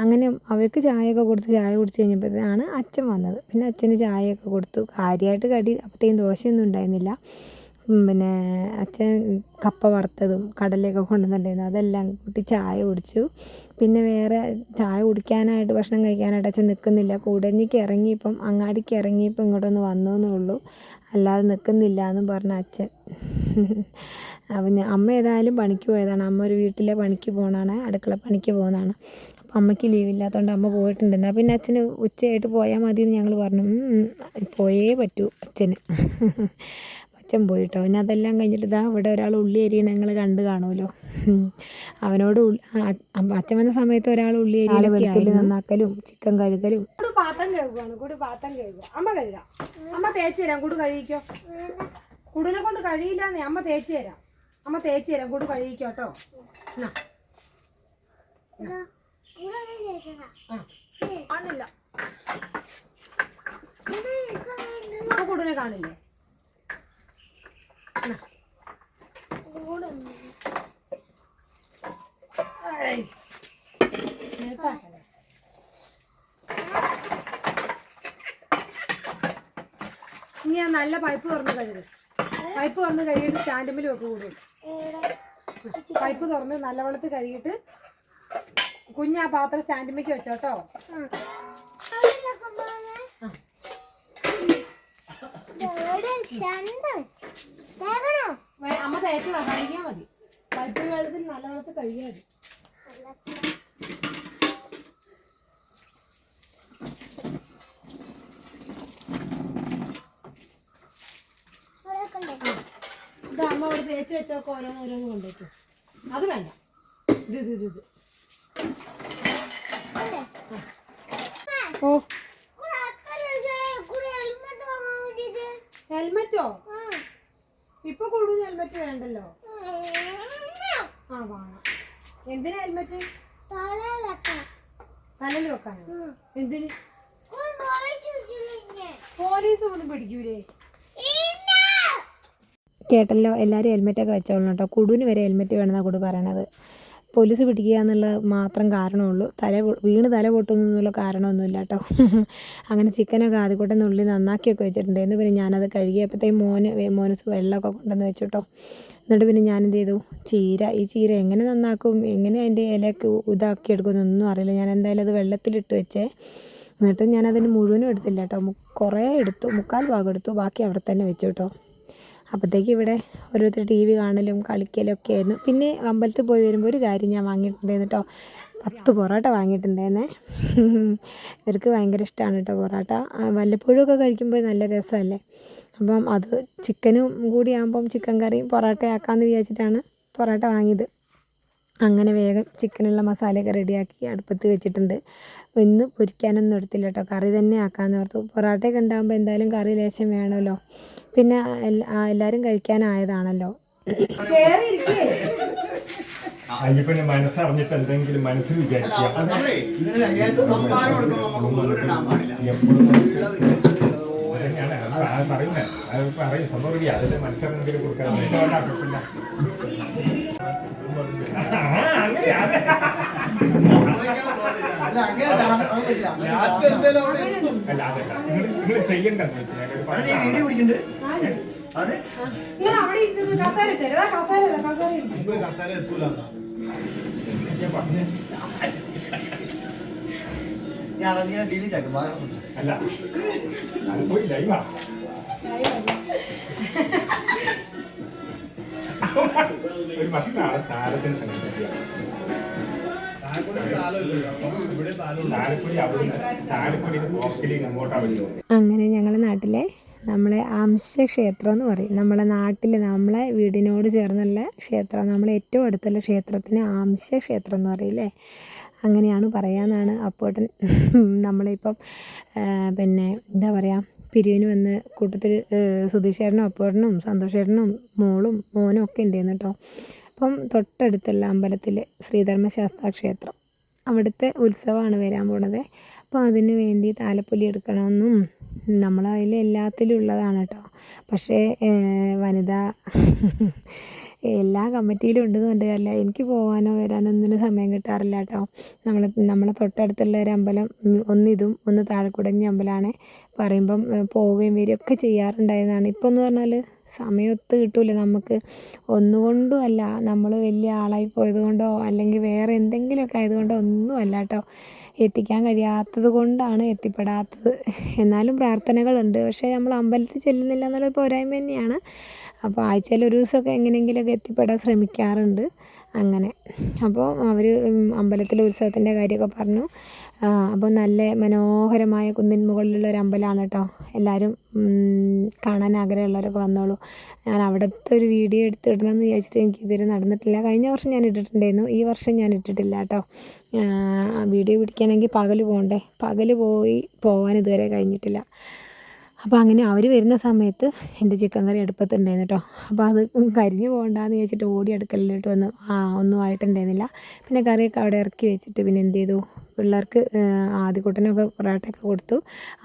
അങ്ങനെ അവർക്ക് ചായയൊക്കെ കൊടുത്ത് ചായ കുടിച്ച് കഴിഞ്ഞപ്പോഴത്തേക്കാണ് അച്ഛൻ വന്നത്. പിന്നെ അച്ഛന് ചായയൊക്കെ കൊടുത്തു. കാര്യമായിട്ട് കടി അപ്പോഴത്തേക്കും ദോശയൊന്നും ഉണ്ടായിരുന്നില്ല. പിന്നെ അച്ഛൻ കപ്പ വറുത്തതും കടലയൊക്കെ കൊണ്ടുവന്നിട്ടുണ്ടായിരുന്നു. അതെല്ലാം കൂട്ടി ചായ കുടിച്ചു. പിന്നെ വേറെ ചായ കുടിക്കാനായിട്ട് ഭക്ഷണം കഴിക്കാനായിട്ട് അച്ഛൻ നിൽക്കുന്നില്ല. കൂടഞ്ഞിക്ക് ഇറങ്ങിയപ്പം അങ്ങാടിക്ക് ഇറങ്ങിയപ്പം ഇങ്ങോട്ടൊന്ന് വന്നു എന്നേ ഉള്ളൂ അല്ലാതെ നിൽക്കുന്നില്ല എന്നും പറഞ്ഞ അച്ഛൻ. ഞാൻ- അമ്മ ഏതായാലും പണിക്ക് പോയതാണ്. അമ്മ ഒരു വീട്ടിലെ പണിക്ക് പോകണതാണ് അടുക്കള പണിക്ക് പോകുന്നതാണ്. അപ്പം അമ്മയ്ക്ക് ലീവില്ലാത്തതുകൊണ്ട് അമ്മ പോയിട്ടുണ്ട് എന്നാൽ പിന്നെ അച്ഛന് ഉച്ചയായിട്ട് പോയാൽ മതി എന്ന് ഞങ്ങൾ പറഞ്ഞു. "ഉം, ഉം, പോയേ പറ്റൂ അച്ഛന്. അച്ഛൻ പോയിട്ടോ. പിന്നെ അതെല്ലാം കഴിഞ്ഞിട്ട് ഇതാ ഇവിടെ ഒരാൾ ഉള്ളി അരിയണ ഞങ്ങൾ കണ്ടു കാണുമല്ലോ അവനോട് അച്ഛൻ വന്ന സമയത്ത് ഒരാൾ ഉള്ളി അരി വെളുത്തുള്ളി നന്നാക്കലും ചിക്കൻ കഴുകലും. കുടു പാത്രം കഴുകുവാണ്. കുടു പാത്രം കഴുകുക അമ്മ കഴുകാം. അമ്മ തേച്ച് തരാം. കൂടു കഴിക്കോ കുടിനെ കൊണ്ട് കഴിയില്ല കഴിയില്ലെന്നേ. അമ്മ തേച്ച് തരാം. അമ്മ തേച്ച് തരാം. കുടു കഴിയിക്കോട്ടോ. കേട്ടോ എന്നാ. കാണില്ല. കുടിനെ കാണില്ലേ? എന്നാ. ഇനി ഞാൻ നല്ല പൈപ്പ് തുറന്ന് കഴുകും. പൈപ്പ് തുറന്ന് കഴുകിയിട്ട് സ്റ്റാൻഡിൽ വെക്ക് കൂടും. പൈപ്പ് തുറന്ന് നല്ല വെള്ളത്തിൽ കഴുകിയിട്ട് കുഞ്ഞാ പാത്രം സ്റ്റാൻഡിലേക്ക് വെച്ചോട്ടോ അമ്മ തേച്ചതാ കഴുകിയാൽ മതി. പൈപ്പ് വെള്ളത്തിൽ നല്ല വെള്ളത്തിൽ കഴുകിയാൽ മതി. ഇത് അമ്മ അവിടെ തേച്ച് വെച്ചൊക്കെ ഓരോന്ന് ഓരോന്ന് കൊണ്ടേക്കും അത് വേണ്ട. ഇത് ഇത് ഇത് ഇത്. ഓ. ഹെൽമെറ്റോ? ഇപ്പൊ കൂടുതൽ ഹെൽമെറ്റ് വേണ്ടല്ലോ? ആ വാങ്ങാം എന്തിനാ ഹെൽമെറ്റ്? തലയിൽ വെക്കാനോ? എന്തിന്? പോലീസ് ഒന്നും പിടിക്കൂലേ? കേട്ടല്ലോ എല്ലാവരും ഹെൽമെറ്റൊക്കെ വെച്ചോളണം കേട്ടോ കുടുവിന് വരെ ഹെൽമെറ്റ് വേണമെന്നാണ് കുടു പറയണത്. പോലീസ് പിടിക്കുക എന്നുള്ള മാത്രം കാരണമുള്ളൂ. തല വീണ് തല പൊട്ടുന്നു എന്നുള്ള കാരണമൊന്നുമില്ല കേട്ടോ അങ്ങനെ ചിക്കനൊക്കെ ആദ്യക്കൂട്ടം നുള്ളി നന്നാക്കിയൊക്കെ വെച്ചിട്ടുണ്ട്. എന്ന് പിന്നെ ഞാനത് കഴുകിയപ്പോഴത്തേക്കും മോന് മോനസ് വെള്ളമൊക്കെ കൊണ്ടുവന്ന് വെച്ചു കേട്ടോ എന്നിട്ട് പിന്നെ ഞാനെന്ത് ചെയ്തു? ചീര. ഈ ചീര എങ്ങനെ നന്നാക്കും? എങ്ങനെ അതിന്റെ ഇലയൊക്കെ ഇതാക്കി എടുക്കുമെന്നൊന്നും അറിയില്ല. ഞാൻ എന്തായാലും അത് വെള്ളത്തിലിട്ട് വെച്ചേ. എന്നിട്ട് ഞാനതിന് മുഴുവനും എടുത്തില്ല കേട്ടോ കുറേ എടുത്തു. മുക്കാൽ ഭാഗം എടുത്തു. ബാക്കി അവിടെ തന്നെ വെച്ചു കേട്ടോ അപ്പോഴത്തേക്ക് ഇവിടെ ഓരോരുത്തർ ടി വി കാണലും കളിക്കലും ഒക്കെ ആയിരുന്നു. പിന്നെ അമ്പലത്തിൽ പോയി വരുമ്പോൾ ഒരു കാര്യം ഞാൻ വാങ്ങിയിട്ടുണ്ടായിരുന്നു കേട്ടോ പത്ത് പൊറോട്ട വാങ്ങിയിട്ടുണ്ടായിരുന്നേ. ഇവർക്ക് ഭയങ്കര ഇഷ്ടമാണ് കേട്ടോ പൊറോട്ട. വല്ലപ്പോഴുമൊക്കെ കഴിക്കുമ്പോൾ നല്ല രസമല്ലേ? അപ്പം അത് ചിക്കനും കൂടി ആകുമ്പം ചിക്കൻ കറിയും പൊറോട്ട ആക്കാമെന്ന് വിചാരിച്ചിട്ടാണ് പൊറോട്ട വാങ്ങിയത്. അങ്ങനെ വേഗം ചിക്കനുള്ള മസാലയൊക്കെ റെഡിയാക്കി അടുപ്പത്ത് വെച്ചിട്ടുണ്ട്. ഇന്ന് പൊരിക്കാനൊന്നും എടുത്തില്ല കേട്ടോ കറി തന്നെ ആക്കാമെന്ന് ഓർത്തു. പൊറോട്ടയൊക്കെ ഉണ്ടാകുമ്പോൾ എന്തായാലും കറി ലേശം വേണമല്ലോ പിന്നെ എല്ലാവരും കഴിക്കാനായതാണല്ലോ. മനസ്സറിഞ്ഞിട്ട് എന്തെങ്കിലും മനസ്സിൽ വിചാരിക്കുക. പാടില്ല. എപ്പോഴും ഞാൻ പറയുന്നത് അത് പറയും സംഭവം റെഡി. അതിന്റെ മനസ്സറിഞ്ഞെങ്കിലും കൊടുക്കാൻ കുഴപ്പമില്ല അല്ല അങ്ങനെ. നിങ്ങൾ ചെയ്യണ്ടെന്ന് ഇട്ടേ. ഞാൻ ഡിലീറ്റ് ആക്കും. അല്ല പോയി ലൈവാ ഒരു ഭക്താണ് താരത്തിന് സംഘടിപ്പിക്കുക അങ്ങനെ ഞങ്ങളുടെ നാട്ടിലെ നമ്മളെ അംശക്ഷേത്രം എന്ന് പറയും. നമ്മളെ നാട്ടിൽ നമ്മളെ വീടിനോട് ചേർന്നുള്ള ക്ഷേത്രം നമ്മളെ ഏറ്റവും അടുത്തുള്ള ക്ഷേത്രത്തിന് അംശക്ഷേത്രം എന്ന് പറയില്ലേ അങ്ങനെയാണ് പറയാമെന്നാണ് അപ്പോട്ടൻ നമ്മളിപ്പം പിന്നെ എന്താ പറയുക പിരിവിന് വന്ന് കൂട്ടത്തിൽ സുധീഷേട്ടനും അപ്പോട്ടനും സന്തോഷേട്ടനും മോളും മോനും ഒക്കെ ഉണ്ടായിരുന്നു കേട്ടോ. അപ്പം തൊട്ടടുത്തുള്ള അമ്പലത്തിൽ ശ്രീധർമ്മശാസ്ത്ര ക്ഷേത്രം അവിടുത്തെ ഉത്സവമാണ് വരാൻ പോണത്. അപ്പോൾ അതിന് വേണ്ടി താലപ്പൊലി എടുക്കണമെന്നും നമ്മളതിൽ എല്ലാത്തിലും ഉള്ളതാണ് കേട്ടോ പക്ഷേ വനിത എല്ലാ കമ്മിറ്റിയിലും ഉണ്ടെന്ന് കണ്ടുകയല്ല എനിക്ക് പോകാനോ വരാനോ ഒന്നിനും സമയം കിട്ടാറില്ല കേട്ടോ നമ്മൾ നമ്മളെ തൊട്ടടുത്തുള്ള ഒരു അമ്പലം ഒന്നിതും ഒന്ന് താഴെക്കുടഞ്ഞ അമ്പലമാണ് പറയുമ്പം പോവുകയും വരികയും ഒക്കെ ചെയ്യാറുണ്ടായിരുന്നതാണ്. ഇപ്പോൾ എന്ന് പറഞ്ഞാൽ സമയമൊത്ത് കിട്ടൂല. നമുക്ക് ഒന്നുകൊണ്ടും അല്ല നമ്മൾ വലിയ ആളായി പോയത് കൊണ്ടോ അല്ലെങ്കിൽ വേറെ എന്തെങ്കിലുമൊക്കെ ആയതുകൊണ്ടോ ഒന്നും അല്ല കേട്ടോ. എത്തിക്കാൻ കഴിയാത്തത് കൊണ്ടാണ് എത്തിപ്പെടാത്തത്. എന്നാലും പ്രാർത്ഥനകളുണ്ട്. പക്ഷേ നമ്മൾ അമ്പലത്തിൽ ചെല്ലുന്നില്ല എന്നുള്ള പോരായ്മ തന്നെയാണ്. അപ്പോൾ ആഴ്ചയിൽ ഒരു ദിവസമൊക്കെ എങ്ങനെയെങ്കിലുമൊക്കെ എത്തിപ്പെടാൻ ശ്രമിക്കാറുണ്ട്. അങ്ങനെ. അപ്പോൾ അവർ അമ്പലത്തിലെ ഉത്സവത്തിന്റെ കാര്യമൊക്കെ പറഞ്ഞു. അപ്പോൾ നല്ല മനോഹരമായ കുന്നിൻ മുകളിലുള്ള ഒരു അമ്പലമാണ് കേട്ടോ എല്ലാവരും കാണാൻ ആഗ്രഹമുള്ളവരൊക്കെ വന്നോളൂ. ഞാൻ അവിടുത്തെ ഒരു വീഡിയോ എടുത്തിടണം എന്ന് വിചാരിച്ചിട്ട് എനിക്ക് ഇതുവരെ നടന്നിട്ടില്ല. കഴിഞ്ഞ വർഷം ഞാൻ ഇട്ടിട്ടുണ്ടായിരുന്നു. ഈ വർഷം ഞാൻ ഇട്ടിട്ടില്ല കേട്ടോ വീഡിയോ പിടിക്കണമെങ്കിൽ പകൽ പോകണ്ടേ പകൽ പോയി പോകാൻ ഇതുവരെ കഴിഞ്ഞിട്ടില്ല. അപ്പോൾ അങ്ങനെ അവർ വരുന്ന സമയത്ത് എന്റെ ചിക്കൻ കറി അടുപ്പത്തുണ്ടായിരുന്നു കേട്ടോ അപ്പോൾ അത് കരിഞ്ഞു പോകണ്ടെന്ന് ചോദിച്ചിട്ട് ഓടി അടുക്കലിലോട്ട് വന്ന് ആ ഒന്നും ആയിട്ടുണ്ടായിരുന്നില്ല. പിന്നെ കറിയൊക്കെ അവിടെ ഇറക്കി വെച്ചിട്ട് പിന്നെ എന്ത് ചെയ്തു? പിള്ളേർക്ക് ആദ്യക്കൂട്ടനൊക്കെ പൊറോട്ടയൊക്കെ കൊടുത്തു.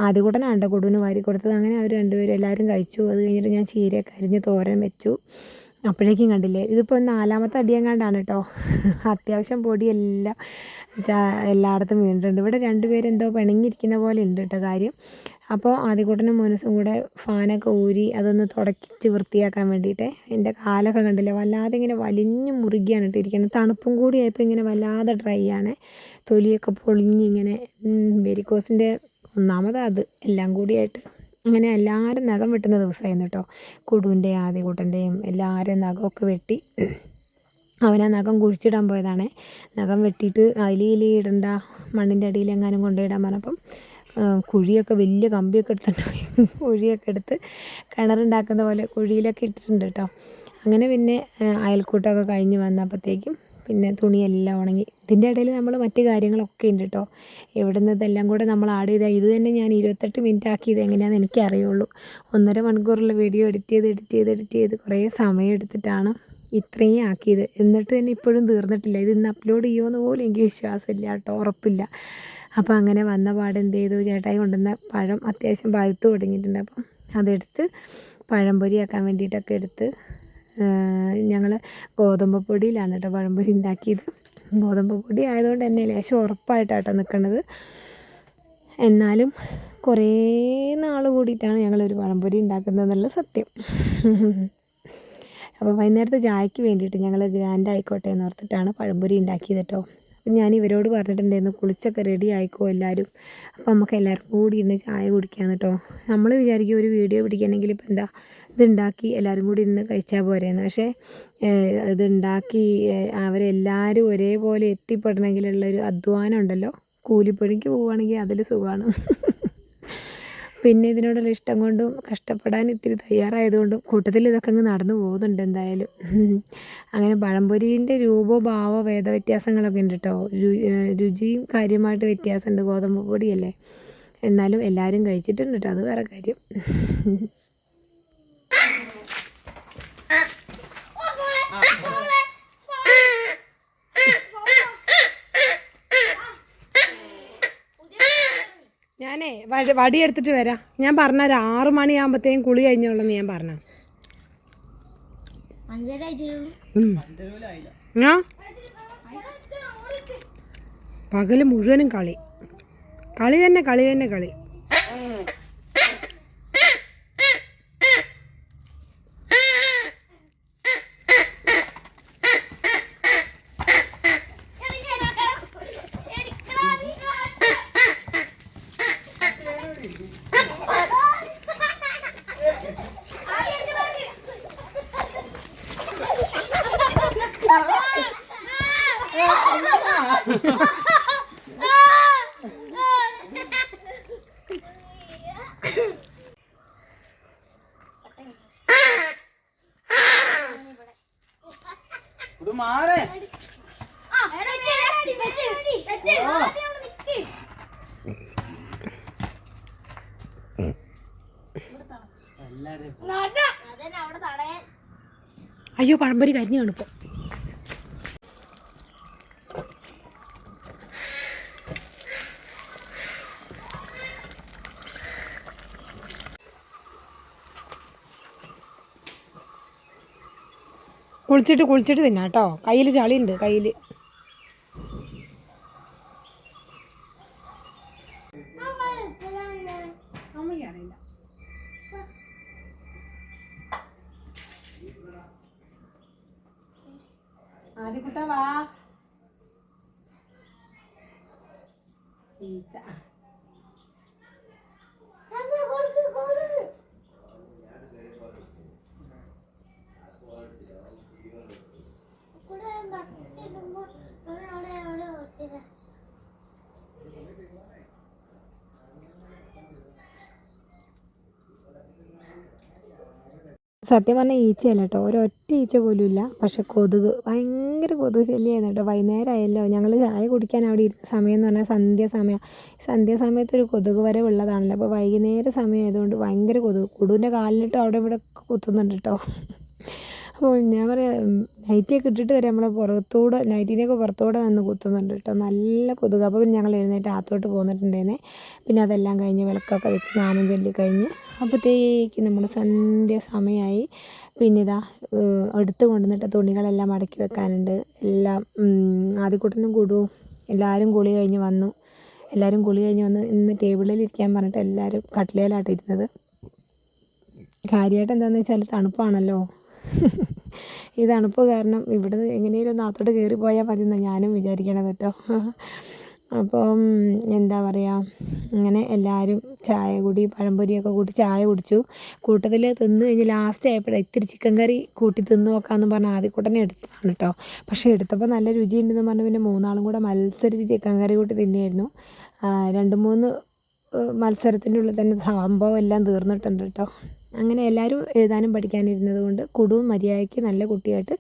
ആദ്യക്കൂട്ടനാണ് കൊടുവിന് വാരി കൊടുത്തത്. അങ്ങനെ അവർ രണ്ടുപേരും എല്ലാവരും കഴിച്ചു. അത് കഴിഞ്ഞിട്ട് ഞാൻ ചീരയൊക്കെ അരിഞ്ഞ് തോരൻ വെച്ചു. അപ്പോഴേക്കും കണ്ടില്ലേ? ഇതിപ്പോൾ നാലാമത്തെ അടിയങ്ങാണ്ടാണ് കേട്ടോ അത്യാവശ്യം പൊടിയെല്ലാം എല്ലാം എല്ലായിടത്തും വീണിട്ടുണ്ട്. ഇവിടെ രണ്ടുപേരെന്തോ പിണങ്ങിയിരിക്കുന്ന പോലെ ഉണ്ട് കേട്ടോ കാര്യം. അപ്പോൾ ആദ്യകൂട്ടനും മനസ്സും കൂടെ ഫാനൊക്കെ ഊരി അതൊന്ന് തുടക്കിച്ച് വൃത്തിയാക്കാൻ വേണ്ടിയിട്ട് എന്റെ കാലൊക്കെ കണ്ടില്ല വല്ലാതെ ഇങ്ങനെ വലിഞ്ഞു മുറുകിയാണ് ഇട്ടിരിക്കുന്നത്. തണുപ്പും കൂടി ആയപ്പോൾ ഇങ്ങനെ വല്ലാതെ ഡ്രൈ ആണ്. തൊലിയൊക്കെ പൊളിഞ്ഞ് ഇങ്ങനെ വെരിക്കോസിന്റെ ഒന്നാമത് അത്. എല്ലാം കൂടിയായിട്ട് അങ്ങനെ എല്ലാവരും നഖം വെട്ടുന്ന ദിവസമായിരുന്നു കേട്ടോ കുടുവിന്റെയും ആദ്യകൂട്ടന്റെയും എല്ലാവരും നഖമൊക്കെ വെട്ടി അവനാ നഖം കുഴിച്ചിടാൻ പോയതാണേ. നഖം വെട്ടിയിട്ട് അതിൽ ഇലി ഇടണ്ട മണ്ണിന്റെ അടിയിൽ എങ്ങാനും കൊണ്ടുപോയിടാൻ പറഞ്ഞപ്പം കുഴിയൊക്കെ വലിയ കമ്പിയൊക്കെ എടുത്തിട്ട് പോയി. കുഴിയൊക്കെ എടുത്ത് കിണറുണ്ടാക്കുന്ന പോലെ കുഴിയിലൊക്കെ ഇട്ടിട്ടുണ്ട് കേട്ടോ. അങ്ങനെ പിന്നെ അയൽക്കൂട്ടമൊക്കെ കഴിഞ്ഞ് വന്നപ്പോഴത്തേക്കും പിന്നെ തുണിയെല്ലാം ഉണങ്ങി. ഇതിന്റെ ഇടയിൽ നമ്മൾ മറ്റ് കാര്യങ്ങളൊക്കെ ഉണ്ട് കേട്ടോ. എവിടുന്ന് ഇതെല്ലാം കൂടെ നമ്മൾ ആഡ് ചെയ്താൽ ഇത് തന്നെ ഞാൻ ഇരുപത്തെട്ട് മിനിറ്റ് ആക്കിയത് എങ്ങനെയാണെന്ന് എനിക്ക് അറിയുള്ളൂ ഒന്നര മണിക്കൂറുള്ള വീഡിയോ എഡിറ്റ് ചെയ്ത് എഡിറ്റ് ചെയ്ത് എഡിറ്റ് ചെയ്ത് കുറേ സമയം എടുത്തിട്ടാണ് ഇത്രയും ആക്കിയത്. എന്നിട്ട് തന്നെ ഇപ്പോഴും തീർന്നിട്ടില്ല. ഇത് ഇന്ന് അപ്ലോഡ് ചെയ്യുമെന്ന് പോലും എനിക്ക് വിശ്വാസമില്ല കേട്ടോ. ഉറപ്പില്ല. അപ്പോൾ അങ്ങനെ വന്ന പാട് എന്ത് ചെയ്തു? ചേട്ടായി കൊണ്ടുവന്ന പഴം അത്യാവശ്യം പഴുത്ത് തുടങ്ങിയിട്ടുണ്ട്. അപ്പം അതെടുത്ത് പഴംപൊരിയാക്കാൻ വേണ്ടിയിട്ടൊക്കെ എടുത്ത് ഞങ്ങൾ ഗോതമ്പ് പൊടിയിലാണ് കേട്ടോ പഴംപൊരി ഉണ്ടാക്കിയത്. ഗോതമ്പ് പൊടി ആയതുകൊണ്ട് തന്നെ ലേശം ഉറപ്പായിട്ടാട്ടോ നിൽക്കുന്നത് എന്നാലും കുറേ നാൾ കൂടിയിട്ടാണ് ഞങ്ങളൊരു പഴംപൊരി ഉണ്ടാക്കുന്നത് എന്നുള്ള സത്യം. അപ്പോൾ വൈകുന്നേരത്തെ ചായക്ക് വേണ്ടിയിട്ട് ഞങ്ങൾ ഗ്രാൻഡ് ആയിക്കോട്ടെ എന്ന് ഓർത്തിട്ടാണ് പഴംപൊരി ഉണ്ടാക്കിയത് കേട്ടോ അപ്പം ഞാൻ ഇവരോട് പറഞ്ഞിട്ടുണ്ടായിരുന്നു കുളിച്ചൊക്കെ റെഡി ആയിക്കോ എല്ലാവരും അപ്പം നമുക്ക് എല്ലാവർക്കും കൂടി ഇരുന്ന് ചായ കുടിക്കാമെന്ന് കേട്ടോ നമ്മൾ വിചാരിക്കും ഒരു വീഡിയോ പിടിക്കണമെങ്കിൽ ഇപ്പം എന്താ ഇതുണ്ടാക്കി എല്ലാവരും കൂടി ഇരുന്ന് കഴിച്ചാൽ പോരെയെന്ന് പക്ഷേ ഇതുണ്ടാക്കി അവരെല്ലാവരും ഒരേപോലെ എത്തിപ്പെടണമെങ്കിലുള്ളൊരു അധ്വാനം ഉണ്ടല്ലോ. കൂലിപ്പണിക്ക് പോവുകയാണെങ്കിൽ അതിൽ സുഖമാണ് പിന്നെ ഇതിനോടുള്ള ഇഷ്ടം കൊണ്ടും കഷ്ടപ്പെടാൻ ഇത്തിരി തയ്യാറായതുകൊണ്ടും കൂട്ടത്തിൽ ഇതൊക്കെ അങ്ങ് നടന്നു പോകുന്നുണ്ട് എന്തായാലും അങ്ങനെ പഴംപൊരിന്റെ രൂപോ ഭാവോ ഭേദവ്യത്യാസങ്ങളൊക്കെ ഉണ്ട് കേട്ടോ രുചിയും കാര്യമായിട്ട് വ്യത്യാസമുണ്ട് ഗോതമ്പ് പൊടിയല്ലേ എന്നാലും എല്ലാവരും കഴിച്ചിട്ടുണ്ട് കേട്ടോ അത് വേറെ കാര്യം ഞാനേ വടി എടുത്തിട്ട് വരാം. ഞാൻ പറഞ്ഞ ഒരു ആറു മണിയാകുമ്പോഴത്തേക്കും കുളി കഴിഞ്ഞോളെന്ന് ഞാൻ പറഞ്ഞു. പകൽ മുഴുവനും കളി. കളി തന്നെ കളി തന്നെ കളി. അയ്യോ പഴംപൊരി കരിഞ്ഞാണ് ഇപ്പോൾ കുളിച്ചിട്ട് കുളിച്ചിട്ട് തിന്നാം കേട്ടോ. കയ്യിൽ ചളിയുണ്ട് കയ്യിൽ അമ്മയ്ക്ക് അറിയില്ല ആദ്യക്കുട്ട വാ ഈച്ച സത്യം പറഞ്ഞാൽ ഈച്ചയല്ല കേട്ടോ ഒരൊറ്റ ഈച്ച പോലും ഇല്ല. പക്ഷെ കൊതുക് ഭയങ്കര കൊതുക് ശല്യമായിരുന്നു കേട്ടോ വൈകുന്നേരം ആയല്ലോ ഞങ്ങൾ ചായ കുടിക്കാൻ അവിടെ ഇരുന്ന സമയം എന്ന് പറഞ്ഞാൽ സന്ധ്യ സമയം. സന്ധ്യ സമയത്ത് ഒരു കൊതുക് വരെ ഉള്ളതാണല്ലോ. അപ്പോൾ വൈകുന്നേര സമയം ആയതുകൊണ്ട് ഭയങ്കര കൊതുക്. കൊതുവിന്റെ കാലിലിട്ട് അവിടെ ഇവിടെ കുത്തുന്നുണ്ട് കേട്ടോ അപ്പോൾ ഞാൻ പറയാം നൈറ്റിയൊക്കെ ഇട്ടിട്ട് വരെ നമ്മളെ പുറത്തൂടെ നൈറ്റിനെയൊക്കെ പുറത്തൂടെ നിന്ന് കുത്തുന്നുണ്ട് കേട്ടോ നല്ല കൊതുക്. അപ്പോൾ ഞങ്ങൾ എഴുന്നേറ്റ് ആത്തോട്ട് പോന്നിട്ടുണ്ടായിരുന്നേ. പിന്നെ അതെല്ലാം കഴിഞ്ഞ് വിളക്കൊക്കെ വെച്ച് നാമം ചൊല്ലി കഴിഞ്ഞ് അപ്പോഴത്തേക്ക് നമ്മുടെ സന്ധ്യ സമയമായി. പിന്നെ ഇതാ എടുത്ത് കൊണ്ടുവന്നിട്ട് തുണികളെല്ലാം മടക്കി വെക്കാനുണ്ട്. എല്ലാം ആദ്യക്കൂട്ടനും കൂടും എല്ലാവരും കുളി കഴിഞ്ഞ് വന്നു. എല്ലാവരും കുളി കഴിഞ്ഞ് വന്ന് ഇന്ന് ടേബിളിൽ ഇരിക്കാൻ പറഞ്ഞിട്ട് എല്ലാവരും കട്ടിലേലായിട്ട് ഇരുന്നത്. കാര്യമായിട്ട് എന്താണെന്ന് വെച്ചാൽ തണുപ്പാണല്ലോ. ഈ തണുപ്പ് കാരണം ഇവിടെ എങ്ങനെയും നാത്തോട്ട് കയറി പോയാൽ മതി എന്നാണ് ഞാനും വിചാരിക്കണത് കേട്ടോ. അപ്പം എന്താ പറയുക അങ്ങനെ എല്ലാവരും ചായ കൂടി പഴംപൊരിയൊക്കെ കൂട്ടി ചായ കുടിച്ചു. കൂട്ടത്തിൽ തിന്ന് കഴിഞ്ഞ് ലാസ്റ്റ് ആയപ്പോഴേ ഇത്തിരി ചിക്കൻ കറി കൂട്ടി തിന്ന് നോക്കാമെന്ന് പറഞ്ഞ് ആദ്യക്കൂട്ടനെ എടുത്തതാണ് കേട്ടോ പക്ഷേ എടുത്തപ്പോൾ നല്ല രുചിയുണ്ടെന്ന് പറഞ്ഞ് പിന്നെ മൂന്നാളും കൂടെ മത്സരിച്ച് ചിക്കൻ കറി കൂട്ടി തിന്നെയായിരുന്നു രണ്ട് മൂന്ന് മത്സരത്തിന്റെ ഉള്ളിൽ തന്നെ സംഭവം എല്ലാം തീർന്നിട്ടുണ്ട് കേട്ടോ അങ്ങനെ എല്ലാവരും എഴുതാനും പഠിക്കാനിരുന്നത് കൊണ്ട് കുടുവും മര്യാദയ്ക്ക് നല്ല കുട്ടിയായിട്ട്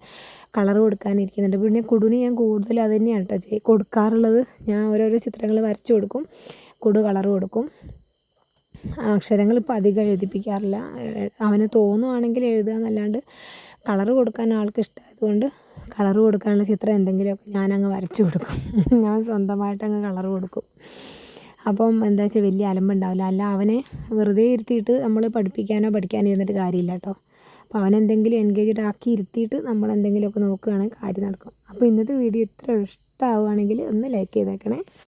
കളർ കൊടുക്കാനിരിക്കുന്നുണ്ട്. പിന്നെ കുടുവിന് ഞാൻ കൂടുതൽ അത് തന്നെയാണ് കേട്ടോ കൊടുക്കാറുള്ളത്. ഞാൻ ഓരോരോ ചിത്രങ്ങൾ വരച്ചു കൊടുക്കും. കുടു കളർ കൊടുക്കും. അക്ഷരങ്ങൾ ഇപ്പോൾ അധികം എഴുതിപ്പിക്കാറില്ല. അവന് തോന്നുവാണെങ്കിൽ എഴുതുക എന്നല്ലാണ്ട് കളർ കൊടുക്കാൻ ആൾക്ക് ഇഷ്ടമായതുകൊണ്ട് കളർ കൊടുക്കാനുള്ള ചിത്രം എന്തെങ്കിലുമൊക്കെ ഞാനങ്ങ് വരച്ചു കൊടുക്കും. ഞാൻ സ്വന്തമായിട്ട് അങ്ങ് കളർ കൊടുക്കും. അപ്പം എന്താ വെച്ചാൽ വലിയ അലമ്പുണ്ടാവില്ല. അല്ല അവനെ വെറുതെ ഇരുത്തിയിട്ട് നമ്മൾ പഠിപ്പിക്കാനോ പഠിക്കാനോ ഇരുന്നിട്ട് കാര്യമില്ല കേട്ടോ അപ്പോൾ അവനെന്തെങ്കിലും എൻഗേജ്ഡ് ആക്കി ഇരുത്തിയിട്ട് നമ്മൾ എന്തെങ്കിലുമൊക്കെ നോക്കുകയാണെങ്കിൽ കാര്യം നടക്കും. അപ്പോൾ ഇന്നത്തെ വീഡിയോ ഇത്ര ഇഷ്ടമാവുകയാണെങ്കിൽ ഒന്ന് ലൈക്ക് ചെയ്തേക്കണേ.